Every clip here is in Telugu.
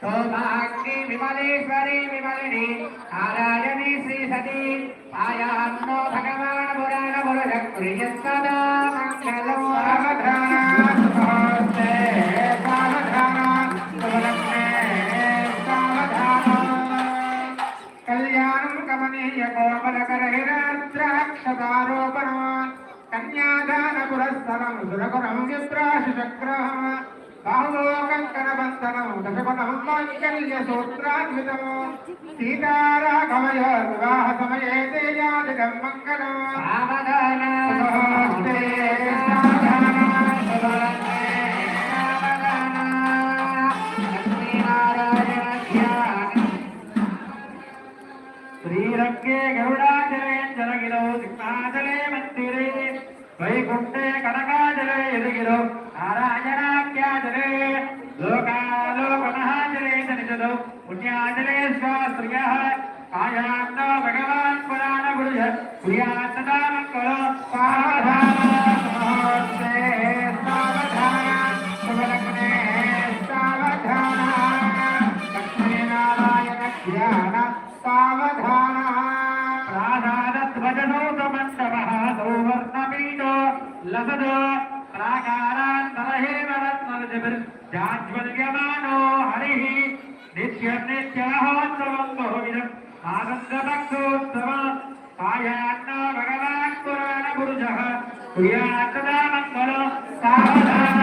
శోభాగ్ని విమలేశ్వరి విమలిని నారాయణి శ్రీ సతీ. పాయాన్నో భగవాన్ పురాణ పురుష ప్రియస్తదా మంగళం కళ్యాణం కమనీయ కన్యాదాన పురస్సరం సురగురం విప్రాశుచక్రం బాహువో బంధనం దశగుణం మాంగళ్య సూత్రాన్వితం వివాహ సమయే తేజాదిగం మంగళం సావధాన నమస్తే సావధాన శుభలక్ష్మే శ్రీరంగే గరుడాచలే సింహాచలే మందిరే వైకుంఠే కనకాచలే ఎదిగిరో నారాయణాఖ్యాచలే. లోకాలోకమహాచలే జనిజలో పుణ్యాచలే శాస్త్రియ కాయాన్న భగవాన్ పురాణ గురుజ ప్రియాసదా మంగళ సావధాన లసదో జాజ్వల్యమానో హరిః నిత్యం నిత్యమహోత్సవం బహువిధం ఆనందభక్తోత్సవం కాయాన్న భగవాన్ పురాణ పురుషः కుర్యాత్తదా మంగళం సావధాన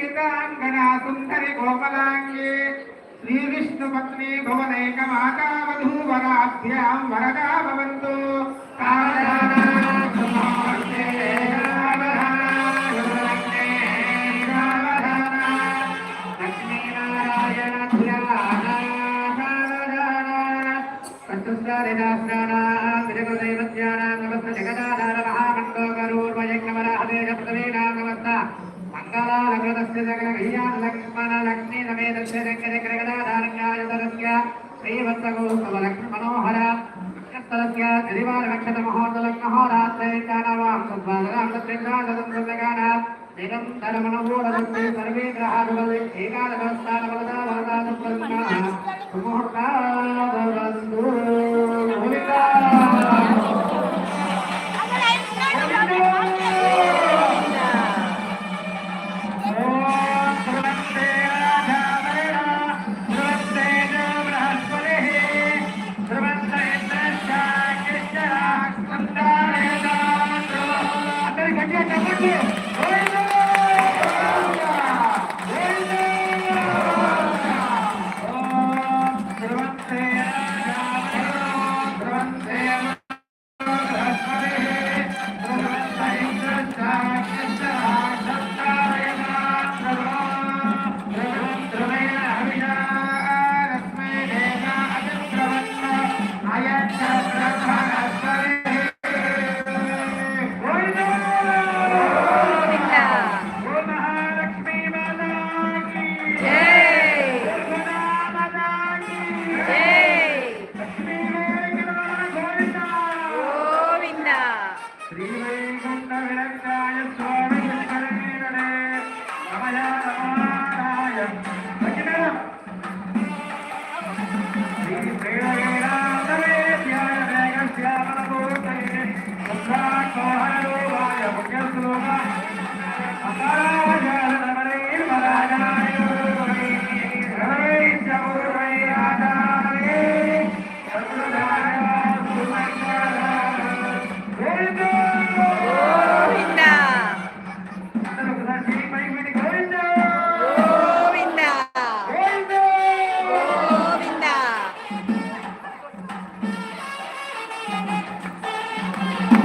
సీతాంగనా సుందరి కోమలాంగే శ్రీ విష్ణు పత్ని భువనైక మాతా వధూవరాభ్యాం వరదా భవంతు సావధాన లక్ష్మీనారాయణ మంగళాలకృతస్య జగదగయ్యాన్ లక్ష్మణ లక్ష్మీ సమేతస్య జగదగ్రగదాధారణ్యాయతరస్య శ్రీవత్సగోత్సవలక్ష్మి మనోహర నక్షత్రస్య గిరివారక్షత